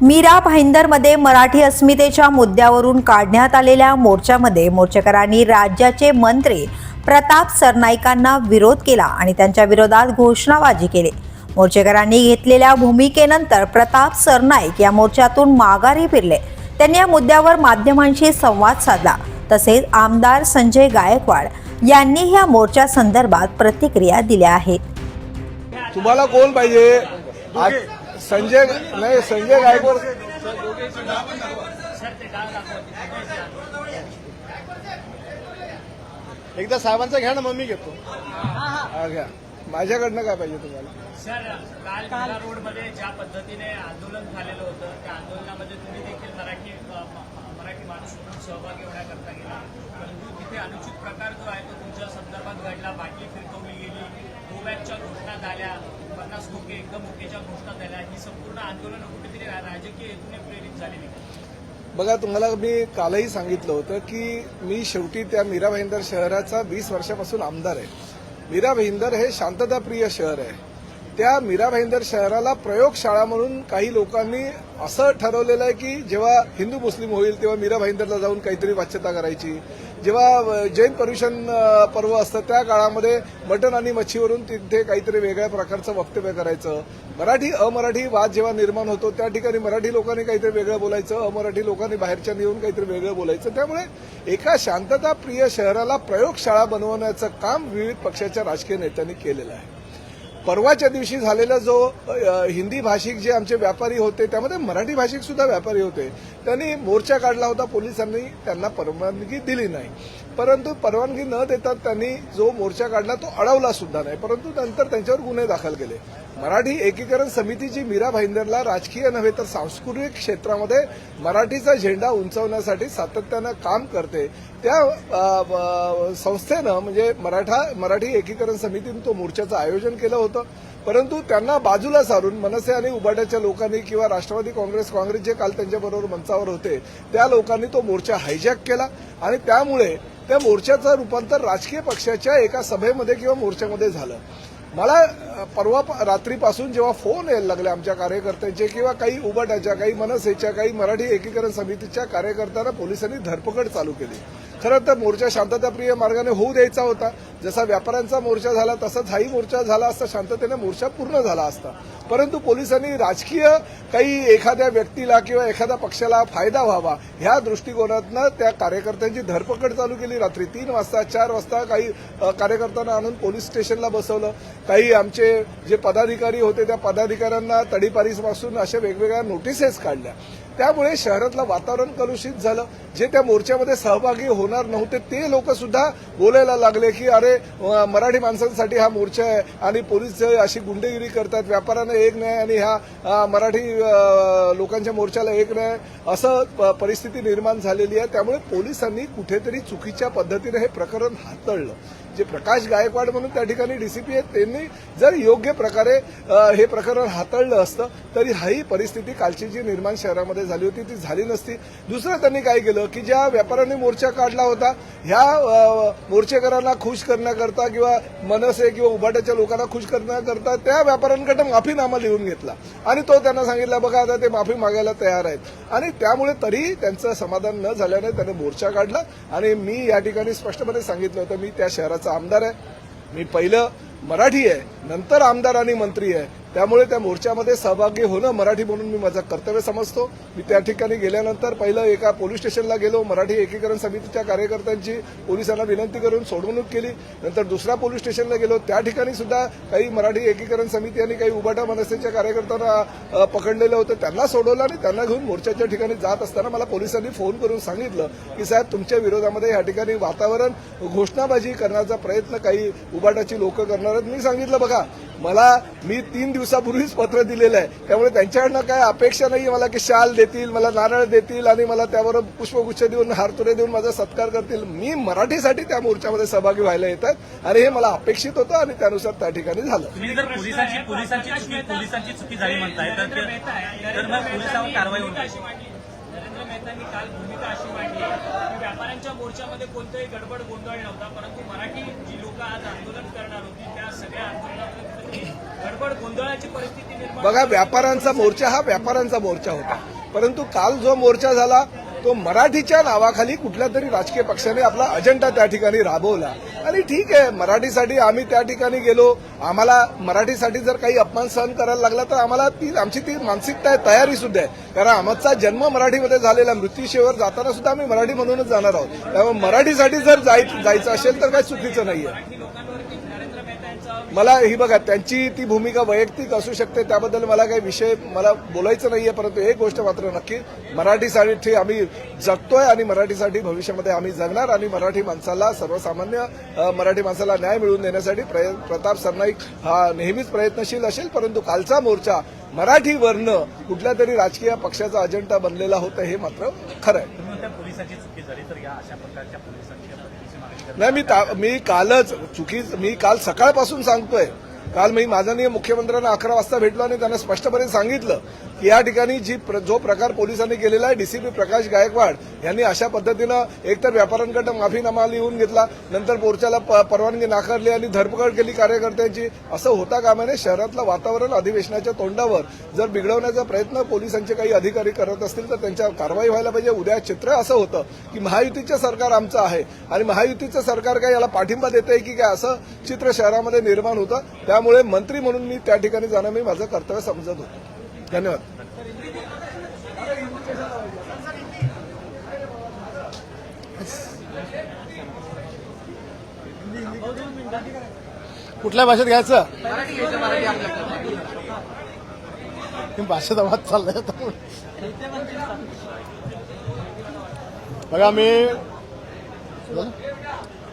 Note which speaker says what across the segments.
Speaker 1: मीरा भाईंदरमध्ये मराठी अस्मितेच्या मुद्द्यावरून काढण्यात आलेल्या मोर्चामध्ये मोर्चेकरांनी राज्याचे मंत्री प्रताप सरनाईकांना विरोध केला आणि त्यांच्या विरोधात घोषणाबाजी केली. मोर्चेकरांनी घेतलेल्या भूमिकेनंतर प्रताप सरनाईक या मोर्चातून माघारी फिरले. त्यांनी या मुद्द्यावर माध्यमांशी संवाद साधला. तसेच आमदार संजय गायकवाड यांनी या मोर्चा संदर्भात प्रतिक्रिया दिल्या आहेत.
Speaker 2: तुम्हाला कोण पाहिजे? संजय नाही संजय गायकवाड. एकदा साहेबांचा घ्या ना मग मी घेतो. हा घ्या. माझ्याकडनं काय पाहिजे तुम्हाला?
Speaker 3: सर काल काल रोडमध्ये ज्या पद्धतीने आंदोलन झालेलं होतं त्या आंदोलनामध्ये तुम्ही देखील मराठी मराठी माणूस म्हणून सहभागी होण्याकरता गेला. परंतु तिथे अनुचित प्रकार जो आहे तो तुमच्या संदर्भात घडला. बाटली फिरकवली गेली. गोव्याच्या घोषणा झाल्या. पन्नास टक्के एकदम ओकेच्या घोषणा झाल्या ही संपूर्ण आंदोलन कुठेतरी राजकीय हेतूने प्रेरित झालेली.
Speaker 2: बघा तुम्हाला मी कालही सांगितलं होतं की मी शेवटी त्या मीरा भाईंदर शहराचा वीस वर्षापासून आमदार आहे. मीरा भाईंदर हे शांतताप्रिय शहर आहे. त्या मीरा भाईंदर शहराला प्रयोगशाळा म्हणून काही लोकांनी असं ठरवलेलं आहे की जेव्हा हिंदू मुस्लिम होईल तेव्हा मीरा भाईंदरला जाऊन काहीतरी वाच्यता करायची. जेव्हा जैन पर्युषण पर्व असतं त्या काळामध्ये मटण आणि मच्छीवरून तिथे काहीतरी वेगळ्या प्रकारचं वक्तव्य करायचं. मराठी अमराठी वाद जेव्हा निर्माण होतो त्या ठिकाणी मराठी लोकांनी काहीतरी वेगळं बोलायचं अमराठी लोकांनी बाहेरच्या येऊन काहीतरी वेगळं बोलायचं. त्यामुळे एका शांतताप्रिय शहराला प्रयोगशाळा बनवण्याचं काम विविध पक्षाच्या राजकीय नेत्यांनी केलेलं आहे. परवाच्या दिवशी झालेला जो हिंदी भाषिक जे आमचे व्यापारी होते त्यामध्ये मराठी भाषिक सुद्धा व्यापारी होते. त्यांनी मोर्चा काढला होता पोलिसांनी त्यांना परवानगी दिली नाही. परंतु परवानगी न देता त्यांनी जो मोर्चा काढला तो अडवला सुद्धा नाही. परंतु नंतर त्यांच्यावर गुन्हे दाखल केले. मराठी एकीकरण समितीची मीरा भाईंदरला राजकीय नव्हे तर सांस्कृतिक क्षेत्रामध्ये मराठीचा झेंडा उंचवण्यासाठी सातत्यानं काम करते. त्या संस्थेनं म्हणजे मराठा मराठी एकीकरण समितीनं तो मोर्चाचं आयोजन केलं होतं. परंतु त्यांना बाजूला सारून मनसे आणि उबाट्याच्या लोकांनी किंवा राष्ट्रवादी काँग्रेस काँग्रेस जे काल त्यांच्याबरोबर मंचावर होते त्या लोकांनी तो मोर्चा हायजॅक केला आणि त्यामुळे त्या मोर्चाचं रूपांतर राजकीय पक्षाच्या एका सभेमध्ये किंवा मोर्चामध्ये झालं. मला परवा रात्रीपासून जेव्हा फोन यायला लागले आमच्या कार्यकर्त्यांचे किंवा काही उबाट्याच्या काही मनसेच्या काही मराठी एकीकरण समितीच्या कार्यकर्त्यांना पोलिसांनी धरपकड चालू केली. खरं तर मोर्चा शांतताप्रिय मार्गाने होऊ द्यायचा होता. जसा व्यापाऱ्यांचा मोर्चा झाला तसाच हाही मोर्चा झाला असता शांततेने मोर्चा पूर्ण झाला असता. परंतु पोलिसांनी राजकीय काही एखाद्या व्यक्तीला किंवा एखाद्या पक्षाला फायदा व्हावा ह्या दृष्टिकोनातनं त्या कार्यकर्त्यांची धरपकड चालू केली. रात्री तीन वाजता चार वाजता काही कार्यकर्त्यांना आणून पोलीस स्टेशनला बसवलं. काही आमचे जे पदाधिकारी होते त्या पदाधिकाऱ्यांना तडीपारीपासून अशा वेगवेगळ्या नोटिसेस काढल्या. त्यामुळे शहरातलं वातावरण कलुषित झालं. जे त्या मोर्चामध्ये सहभागी होणार नव्हते ते लोक सुद्धा बोलायला लागले की अरे मराठी माणसांसाठी हा मोर्चा आहे आणि पोलीस अशी गुंडेगिरी करतात. व्यापाऱ्यांना एक नाही आणि ह्या मराठी लोकांच्या मोर्चाला एक नाही असं प- परिस्थिती निर्माण झालेली आहे. त्यामुळे पोलिसांनी कुठेतरी चुकीच्या पद्धतीने हे प्रकरण हाताळलं. जे प्रकाश गायकवाड म्हणून त्या ठिकाणी डीसीपी आहेत त्यांनी जर योग्य प्रकारे हे प्रकरण हाताळलं असतं तरी हाही परिस्थिती कालची जी निर्माण शहरामध्ये झाली होती ती झाली नसती. दुसरं त्यांनी काय केलं की ज्या व्यापाऱ्यांनी मोर्चा काढला होता ह्या मोर्चेकरांना खुश करण्याकरता किंवा मनसे किंवा उभाट्याच्या लोकांना खुश करण्याकरता त्या व्यापाऱ्यांकडे माफीनामा लिहून घेतला. आणि तो त्यांना सांगितला बघा आता ते माफी मागायला तयार आहेत. आणि त्यामुळे तरी त्यांचं समाधान न झाल्याने त्याने मोर्चा काढला. आणि मी या ठिकाणी स्पष्टपणे सांगितलं होतं मी त्या शहराचा आमदार आहे. मी पहिलं मराठी आहे नंतर आमदार आणि मंत्री आहे. त्यामुळे त्या मोर्चामध्ये सहभागी होणं मराठी म्हणून मी माझं कर्तव्य समजतो. मी त्या ठिकाणी गेल्यानंतर पहिलं एका पोलीस स्टेशनला गेलो. मराठी एकीकरण समितीच्या कार्यकर्त्यांची पोलिसांना विनंती करून सोडवणूक केली. नंतर दुसऱ्या पोलीस स्टेशनला गेलो. त्या ठिकाणी सुद्धा काही मराठी एकीकरण समिती आणि काही उबाटा मनसेच्या कार्यकर्त्यांना पकडलेलं होतं. त्यांना सोडवलं आणि त्यांना घेऊन मोर्चाच्या ठिकाणी जात असताना मला पोलिसांनी फोन करून सांगितलं की साहेब तुमच्या विरोधामध्ये या ठिकाणी वातावरण घोषणाबाजी करण्याचा प्रयत्न काही उबाटाची लोक करणार आहेत. मी सांगितलं बघा मला मी तीन दिवसापूर्वीच पत्र दिलेलं आहे. त्यामुळे त्यांच्याकडनं काय अपेक्षा नाही मला की शाल देतील मला नारळ देतील आणि मला त्यावर पुष्पगुच्छ देऊन हारतुरे देऊन माझा सत्कार करतील. मी मराठीसाठी त्या मोर्चामध्ये सहभागी व्हायला येतात आणि हे मला अपेक्षित होतं आणि त्यानुसार त्या ठिकाणी झालं.
Speaker 4: तुम्ही जर पोलिसांची पोलिसांची चुकी पोलिसांची चुकी झाली म्हणताय तर ते- तर मग पोलिसांवर कारवाई होणार.
Speaker 3: नरेंद्र मेहता नेत्यांनी काल भूमिका अशी मांडली की व्यापाऱ्यांच्या मोर्चामध्ये कोणताही गडबड गोंधळ नव्हता परंतु मराठी जी लोक आज आंदोलन करणार होती त्या सगळ्या आंदोलनामध्ये कुठेतरी गडबड गोंधळाची परिस्थिती निर्माण
Speaker 2: बघा व्यापाऱ्यांचा मोर्चा हा व्यापाऱ्यांचा मोर्चा होता. परंतु काल जो मोर्चा झाला तो मराठीच्या नावाखाली कुठल्या तरी राजकीय पक्षाने आपला अजेंडा त्या ठिकाणी राबवला. आणि ठीक आहे मराठीसाठी आम्ही त्या ठिकाणी गेलो. आम्हाला मराठीसाठी जर काही अपमान सहन करायला लागला तर आम्हाला ती आमची ती मानसिकता आहे तयारी सुद्धा आहे. कारण आमचा जन्म मराठीमध्ये झालेला मृत्यूशेवर जाताना सुद्धा आम्ही मराठी म्हणूनच जाणार आहोत. त्यामुळे मराठीसाठी जर जाय- जायचं असेल तर काही चुकीचं नाहीये
Speaker 3: मराठी लोकांवरती नरेंद्र मेहता यांचा
Speaker 2: मला ही बघा त्यांची ती भूमिका वैयक्तिक असू शकते त्याबद्दल मला काही विषय मला बोलायचं नाहीये परंतु एक गोष्ट मात्र नक्की मराठीसाठी आम्ही जगतोय आणि मराठीसाठी भविष्यामध्ये आम्ही जगणार आणि मराठी माणसाला सर्वसामान्य मराठी माणसाला न्याय मिळवून देण्यासाठी प्रताप सरनाईक हा नेहमीच प्रयत्नशील असेल परंतु कालचा मोर्चा मराठीवरनं कुठल्या तरी राजकीय पक्षाचा अजेंडा बनलेला होता हे मात्र खरं आहे. नाही मी ता- मी कालच चुकी मी काल सकाळपासून सांगतोय. काल मी माननीय मुख्यमंत्र्यांना अकरा वाजता भेटलो आणि त्यांना स्पष्टपणे सांगितलं. या ठिकाणी जी प्र- जो प्रकार पोलिसांनी केलेला आहे डीसीपी प्रकाश गायकवाड यांनी अशा पद्धतीनं एकतर व्यापाऱ्यांकडनं माफीनामा लिहून घेतला नंतर मोर्चाला प- परवानगी नाकारली आणि धरपकड केली कार्यकर्त्यांची. असं होता कामा नये शहरातलं वातावरण अधिवेशनाच्या तोंडावर जर बिघडवण्याचा प्रयत्न पोलिसांचे काही अधिकारी करत असतील तर त्यांच्यावर कारवाई व्हायला पाहिजे. उद्या चित्र असं होतं की महायुतीचं सरकार आमचं आहे आणि महायुतीचं सरकार काय याला पाठिंबा देत आहे की काय असं चित्र शहरामध्ये निर्माण होतं. त्यामुळे मंत्री म्हणून मी त्या ठिकाणी जाणं मी माझं कर्तव्य समजत होतो. धन्यवाद.
Speaker 5: कुठल्या भाषेत घ्यायचं? ही भाषेचा वाद चाललाय बघा मी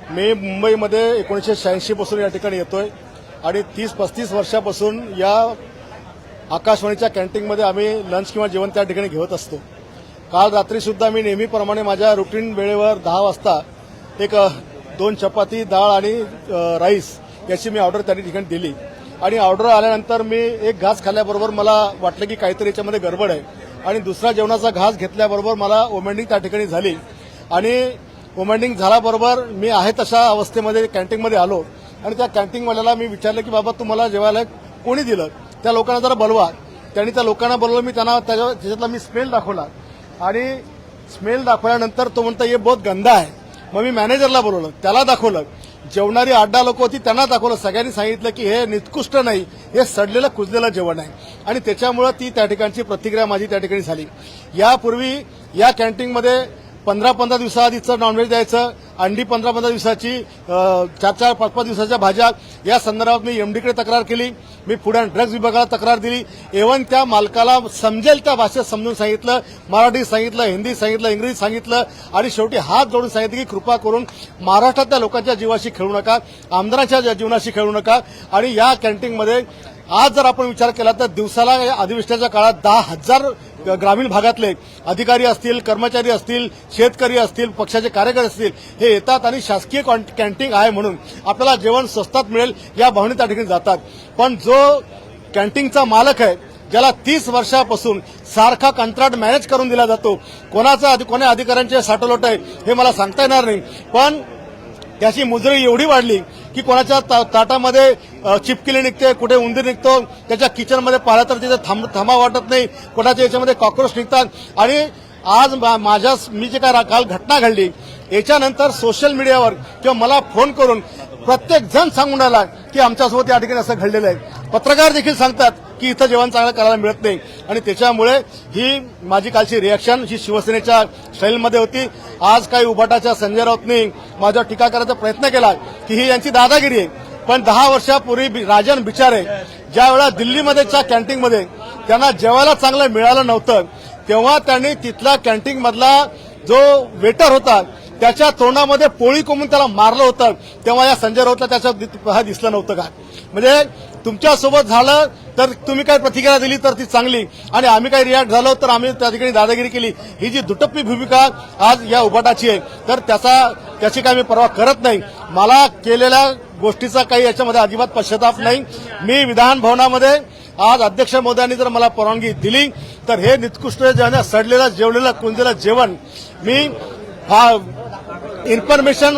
Speaker 5: मी मुंबईमध्ये एकोणीसशे शहाऐंशी पासून या ठिकाणी येतोय आणि तीस पस्तीस वर्षापासून या आकाशवाणीच्या कॅन्टीनमध्ये आम्ही लंच किंवा जेवण त्या ठिकाणी घेत असतो. काल रात्रीसुद्धा मी नेहमीप्रमाणे माझ्या रुटीन वेळेवर दहा वाजता एक दोन चपाती डाळ आणि राईस याची मी ऑर्डर त्या ठिकाणी दिली. आणि ऑर्डर आल्यानंतर मी एक घास खाल्ल्याबरोबर मला वाटलं की काहीतरी याच्यामध्ये गडबड आहे. आणि दुसरा जेवणाचा घास घेतल्याबरोबर मला ओमेंडिंग त्या ठिकाणी झाली. आणि ओमेंडिंग झाल्याबरोबर मी आहे तशा अवस्थेमध्ये कॅन्टीनमध्ये आलो. आणि त्या कॅन्टीनवाल्याला मी विचारलं की बाबा तुम्हाला जेवायला कोणी दिलं? त्या लोकांना जरा बोलवा. त्यांनी त्या लोकांना बोलवलं मी त्यांना त्याच्या त्याच्यातला मी स्मेल दाखवला. आणि स्मेल दाखवल्यानंतर तो म्हणता ये बहुत गंदा आहे मग मी मॅनेजरला बोलवलं त्याला दाखवलं. जेवणारी आठ दहा लोक होती त्यांना दाखवलं. सगळ्यांनी सांगितलं की हे निकृष्ट नाही हे सडलेलं कुजलेलं जेवण आहे. आणि त्याच्यामुळं ती त्या ठिकाणची प्रतिक्रिया माझी त्या ठिकाणी झाली. यापूर्वी या कॅन्टीनमध्ये पंधरा पंधरा दिवसाआधीचं नॉनव्हेज द्यायचं अंडी पंधरा पंधरा दिवसाची चार चार पाच पाच दिवसाच्या भाज्या. या संदर्भात मी एमडीकडे तक्रार केली मी फूड अँड ड्रग्ज विभागाला तक्रार दिली. एवन त्या मालकाला समजेल त्या भाषेत समजून सांगितलं मराठी सांगितलं हिंदी सांगितलं इंग्रजी सांगितलं आणि शेवटी हात जोडून सांगितलं की कृपा करून महाराष्ट्रातल्या लोकांच्या जीवाशी खेळू नका आमदारांच्या जीवनाशी खेळू नका आणि या कॅन्टीनमध्ये आज जर आपण विचार केला तर दिवसाला या अधिवेशनाच्या काळात दहा हजार ग्रामीण भागातले अधिकारी असतील कर्मचारी असतील शेतकरी असतील पक्षाचे कार्यकर्ते असतील हे येतात आणि शासकीय कॉन- कॅन्टीन आहे म्हणून आपल्याला जेवण स्वस्तात मिळेल या भावने त्या ठिकाणी जातात. पण जो कॅन्टीनचा मालक आहे ज्याला तीस वर्षापासून सारखा कंत्राट मॅनेज करून दिला जातो कोणाचा अधि- कोण्या अधिकाऱ्यांचे साठलोट आहे हे मला सांगता येणार नाही. पण त्याची मुजरी एवढी वाढली की कोणाच्या ता- ताटामध्ये चिपकिली निघते कुठे उंदीर निघतो त्याच्या किचनमध्ये पाहिलं तर तिथे थांब थांबा वाटत नाही कोणाच्या याच्यामध्ये कॉक्रोच निघतात. आणि आज मा- माझ्या मी जे काय रा- काल घटना घडली याच्यानंतर सोशल मीडियावर किंवा मला फोन करून प्रत्येक जण सांगून आला की आमच्यासोबत या ठिकाणी असं घडलेलं आहे. पत्रकार देखील सांगतात की इथं जेवण चांगलं करायला मिळत नाही. आणि त्याच्यामुळे ही माझी कालची रिॲक्शन ही शिवसेनेच्या शैलीमध्ये होती. आज काही उभाटाच्या संजय राऊतनी माझ्यावर टीका करायचा प्रयत्न केला की ही यांची दादागिरी आहे. पण दहा वर्षापूर्वी राजन बिचारे ज्या वेळा दिल्लीमध्येच्या कॅन्टीनमध्ये त्यांना जेवायला चांगलं मिळालं नव्हतं तेव्हा त्यांनी तिथला कॅन्टीनमधला जो वेटर होता त्याच्या तोंडामध्ये पोळी कोंबून त्याला मारलं होतं. तेव्हा या संजय राऊतला त्याच्या दि- हा दिसलं नव्हतं का? म्हणजे तुमच्यासोबत झालं तर तुम्ही काय प्रतिक्रिया दिली तर ती चांगली. आणि आम्ही काही रिॲक्ट झालो तर आम्ही त्या ठिकाणी दादागिरी केली. ही जी दुटप्पी भूमिका आज या उभाटाची आहे तर त्याचा त्याची काय मी परवा करत नाही. मला केलेल्या गोष्टीचा काही याच्यामध्ये अजिबात पश्चाताप नाही. मी विधान भवनामध्ये आज अध्यक्ष महोदयांनी जर मला परवानगी दिली तर हे निकृष्ट जे सडलेलं जेवलेलं कुंजलेलं जेवण मी हा इन्फॉर्मेशन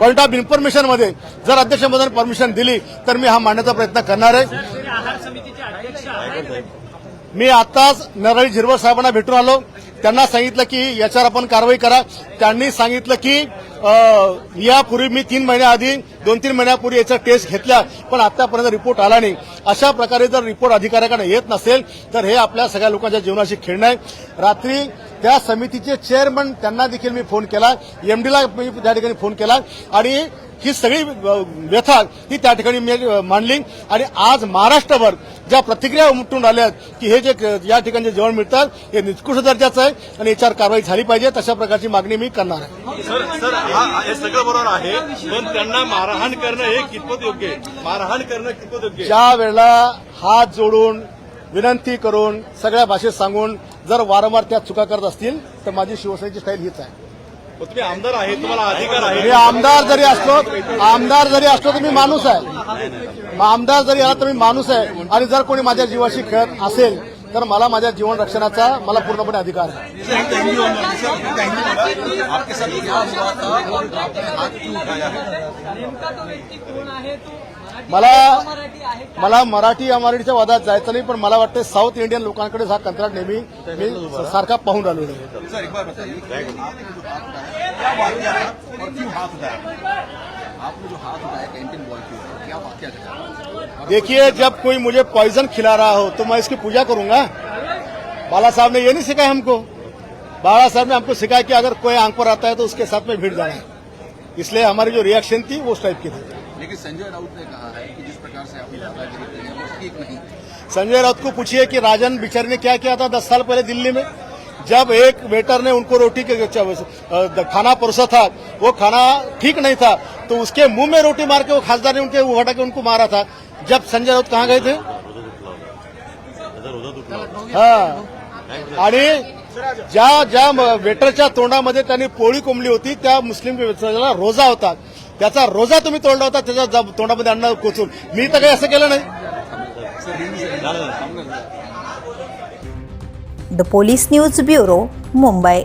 Speaker 5: पॉईंट ऑफ इन्फॉर्मेशनमध्ये जर अध्यक्ष महोदयाने परमिशन दिली तर मी हा मांडण्याचा प्रयत्न करणार आहे.
Speaker 3: तुम्ही आहार समितीचे अध्यक्ष आहात.
Speaker 5: मी आताच नरळी झिरवळ साहेबांना भेटून आलो. त्यांना सांगितलं की याच्यावर आपण कारवाई करा. त्यांनी सांगितलं की यापूर्वी मी तीन महिन्याआधी दोन तीन महिन्यापूर्वी याचा टेस्ट घेतल्या पण आतापर्यंत रिपोर्ट आला नाही. अशा प्रकारे जर रिपोर्ट अधिकाऱ्याकडे येत नसेल तर हे आपल्या सगळ्या लोकांच्या जीवनाशी खेळणं आहे. रात्री त्या समितीचे चेअरमन त्यांना देखील मी फोन केला. एमडीला मी त्या ठिकाणी फोन केला. आणि ही सगळी व्यथा ही त्या ठिकाणी मी मांडली. आणि आज महाराष्ट्रभर ज्या प्रतिक्रिया उमटून आल्या आहेत की हे जे या ठिकाणी जेवण मिळतात हे निकृष्ट दर्जाचं आहे आणि याच्यावर कारवाई झाली पाहिजे तशा प्रकारची मागणी मी करणार आहे.
Speaker 6: सर सर हा सगळं बरोबर आहे पण त्यांना मारहाण करणं हे कितपत योग्य आहे? मारहाण करणं कितपत योग्य
Speaker 5: ज्या वेळेला हात जोडून विनंती करून सगळ्या भाषेत सांगून जर वारंवार त्या चुका करत असतील तर माझी शिवसेनेची स्टाईल हीच आहे.
Speaker 6: तुम्ही आमदार आहे तुम्हाला अधिकार आहे.
Speaker 5: आमदार जरी असलो आमदार जरी असलो तर मी माणूस आहे. आमदार जरी आला तर मी माणूस आहे. आणि जर कोणी माझ्या जीवाशी खेळत असेल तर मला माझ्या जीवन रक्षणाचा मला पूर्णपणे अधिकार मला मला मराठी अमराठीच्या वादात जायचं नाही पण मला वाटतं साऊथ इंडियन लोकांकडे हा कंत्राट नेहमी मी सारखा पाहून राहिलो
Speaker 7: आपने जो हाथ उठाया कैंटीन बॉय
Speaker 5: देखिए जब कोई मुझे पॉइजन खिला रहा हो तो मैं इसकी पूजा करूँगा। बाला साहब ने ये नहीं सिखाया हमको। बाला साहब ने हमको सिखाया कि अगर कोई आँख पर आता है तो उसके साथ में भीड़ जाना। है इसलिए हमारी जो रिएक्शन थी वो उस टाइप की थी।
Speaker 7: लेकिन संजय राउत ने कहा है कि जिस प्रकार से आपने दादागिरी की है वो ठीक नहीं।
Speaker 5: संजय राउत को पूछिए कि राजन बिचारी ने क्या किया था दस साल पहले दिल्ली में? जब एक वेटर ने उनको रोटी के खाना परोसा था वो खाना ठीक नहीं था तो उसके मुंह में रोटी मार के वो खासदार ने उनके हटा के उनको मारा था। जब संजय राउत कहाँ गए थे? हा। आणि ज्या ज्या वेटरच्या तोंडामध्ये त्यांनी पोळी कोंबली होती त्या मुस्लिम व्यक्तीला रोजा होता. त्याचा रोजा तुम्ही तोंडला होता त्याच्या तोंडामध्ये अन्न कोचून. मी तर काही असं केलं नाही.
Speaker 1: the police news bureau Mumbai